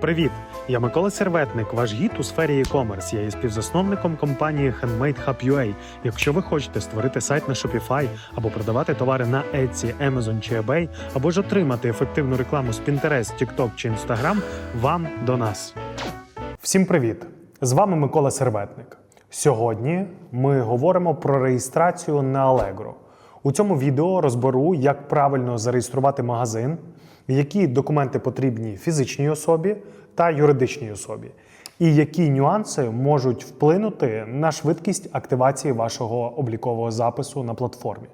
Привіт! Я Микола Серветник, ваш гід у сфері e-commerce. Я є співзасновником компанії Handmade Hub UA. Якщо ви хочете створити сайт на Shopify або продавати товари на Etsy, Amazon чи eBay, або ж отримати ефективну рекламу з Pinterest, TikTok чи Instagram, вам до нас. Всім привіт! З вами Микола Серветник. Сьогодні ми говоримо про реєстрацію на Allegro. У цьому відео розберу, як правильно зареєструвати магазин, які документи потрібні фізичній особі та юридичній особі, і які нюанси можуть вплинути на швидкість активації вашого облікового запису на платформі.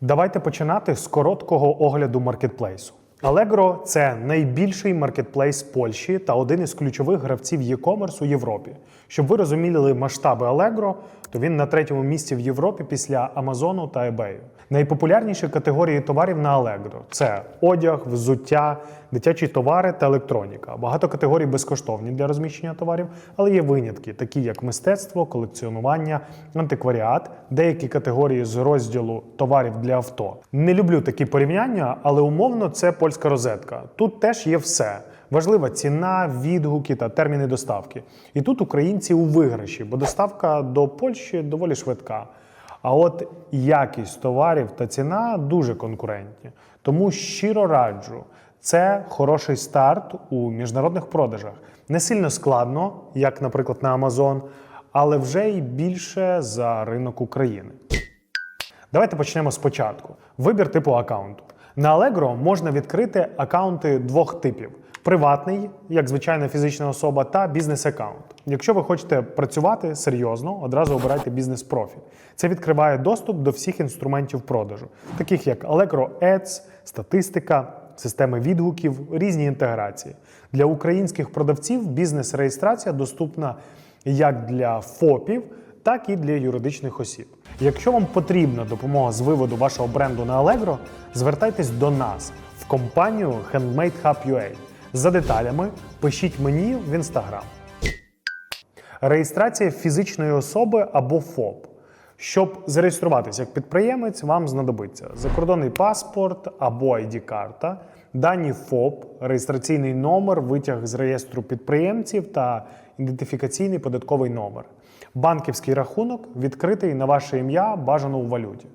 Давайте починати з короткого огляду маркетплейсу. Allegro – це найбільший маркетплейс Польщі та один із ключових гравців e-commerce у Європі. Щоб ви розуміли масштаби Allegro, то він на третьому місці в Європі після Амазону та eBay. Найпопулярніші категорії товарів на Allegro – це одяг, взуття, дитячі товари та електроніка. Багато категорій безкоштовні для розміщення товарів, але є винятки, такі як мистецтво, колекціонування, антикваріат, деякі категорії з розділу товарів для авто. Не люблю такі порівняння, але умовно це польська розетка. Тут теж є все. Важлива ціна, відгуки та терміни доставки. І тут українці у виграші, бо доставка до Польщі доволі швидка. А от якість товарів та ціна дуже конкурентні. Тому щиро раджу. Це хороший старт у міжнародних продажах. Не сильно складно, як, наприклад, на Amazon, але вже й більше за ринок України. Давайте почнемо спочатку. Вибір типу аккаунту. На Allegro можна відкрити аккаунти двох типів: приватний, як звичайна фізична особа, та бізнес-аккаунт. Якщо ви хочете працювати серйозно, одразу обирайте бізнес-профіль. Це відкриває доступ до всіх інструментів продажу, таких як Allegro Ads, статистика, системи відгуків, різні інтеграції. Для українських продавців бізнес-реєстрація доступна як для ФОПів, так і для юридичних осіб. Якщо вам потрібна допомога з виводу вашого бренду на Allegro, звертайтесь до нас в компанію Handmade Hub UA. За деталями пишіть мені в інстаграм. Реєстрація фізичної особи або ФОП. Щоб зареєструватися як підприємець, вам знадобиться закордонний паспорт або ID-карта, дані ФОП, реєстраційний номер, витяг з реєстру підприємців та ідентифікаційний податковий номер. Банківський рахунок відкритий на ваше ім'я бажано у валюті.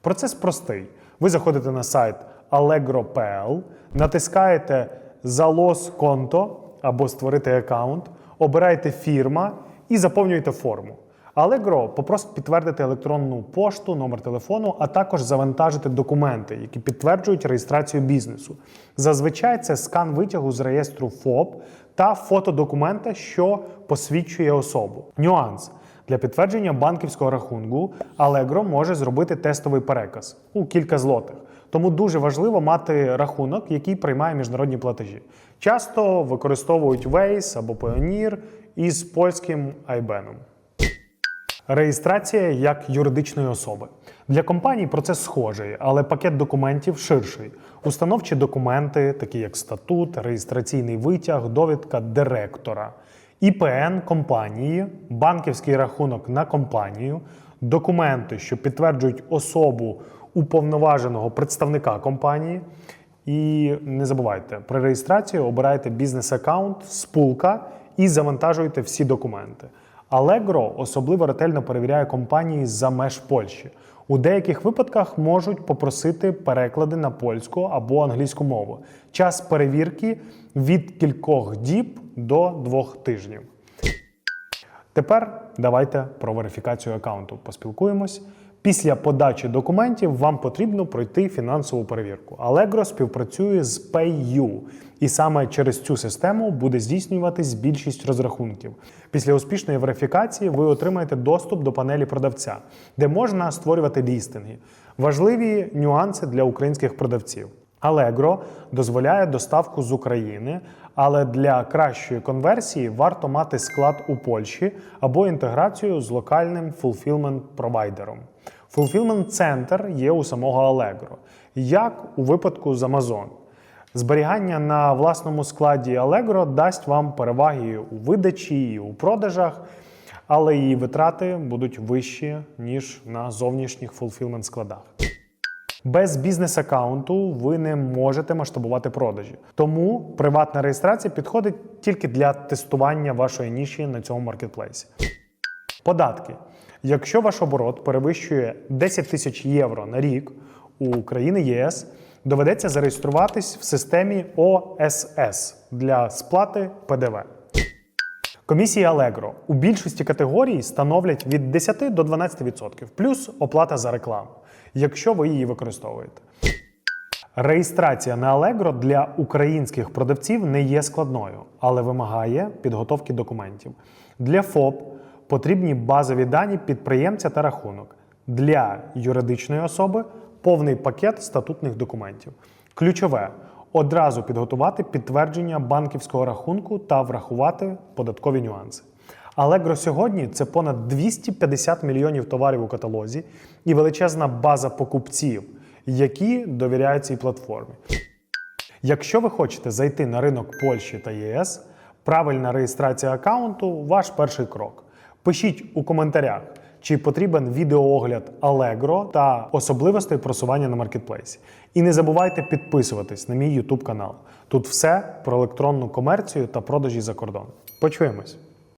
Процес простий. Ви заходите на сайт allegro.pl, натискаєте «Залос конто або створити аккаунт, обираєте фірма і заповнюєте форму. Allegro попросить підтвердити електронну пошту, номер телефону, а також завантажити документи, які підтверджують реєстрацію бізнесу. Зазвичай це скан витягу з реєстру ФОП та фото документа, що посвідчує особу. Нюанс. Для підтвердження банківського рахунку Allegro може зробити тестовий переказ у кілька злотих. Тому дуже важливо мати рахунок, який приймає міжнародні платежі. Часто використовують Waze або Payoneer із польським айбеном. Реєстрація як юридичної особи. Для компаній процес схожий, але пакет документів ширший. Установчі документи, такі як статут, реєстраційний витяг, довідка директора, ІПН компанії, банківський рахунок на компанію, документи, що підтверджують особу уповноваженого представника компанії. І не забувайте, при реєстрації обирайте бізнес-аккаунт, спулка і завантажуйте всі документи. Allegro особливо ретельно перевіряє компанії за меж Польщі. У деяких випадках можуть попросити переклади на польську або англійську мову. Час перевірки від кількох діб до двох тижнів. Тепер давайте про верифікацію аккаунту поспілкуємось. Після подачі документів вам потрібно пройти фінансову перевірку. Allegro співпрацює з PayU, і саме через цю систему буде здійснюватись більшість розрахунків. Після успішної верифікації ви отримаєте доступ до панелі продавця, де можна створювати лістинги. Важливі нюанси для українських продавців. Allegro дозволяє доставку з України, але для кращої конверсії варто мати склад у Польщі або інтеграцію з локальним fulfillment провайдером. Fulfillment центр є у самого Allegro, як у випадку з Amazon. Зберігання на власному складі Allegro дасть вам переваги у видачі і у продажах, але її витрати будуть вищі, ніж на зовнішніх fulfillment складах. Без бізнес-аккаунту ви не можете масштабувати продажі. Тому приватна реєстрація підходить тільки для тестування вашої ніші на цьому маркетплейсі. Податки. Якщо ваш оборот перевищує 10 тисяч євро на рік у країни ЄС, доведеться зареєструватись в системі ОСС для сплати ПДВ. Комісії Allegro у більшості категорій становлять від 10 до 12%, плюс оплата за рекламу, якщо ви її використовуєте. Реєстрація на Allegro для українських продавців не є складною, але вимагає підготовки документів. Для ФОП потрібні базові дані підприємця та рахунок. Для юридичної особи повний пакет статутних документів. Ключове одразу підготувати підтвердження банківського рахунку та врахувати податкові нюанси. Allegro сьогодні це понад 250 мільйонів товарів у каталозі і величезна база покупців, які довіряють цій платформі. Якщо ви хочете зайти на ринок Польщі та ЄС, правильна реєстрація аккаунту ваш перший крок. Пишіть у коментарях, чи потрібен відеоогляд Allegro та особливостей просування на маркетплейсі. І не забувайте підписуватись на мій YouTube канал. Тут все про електронну комерцію та продажі за кордон. Почуємось!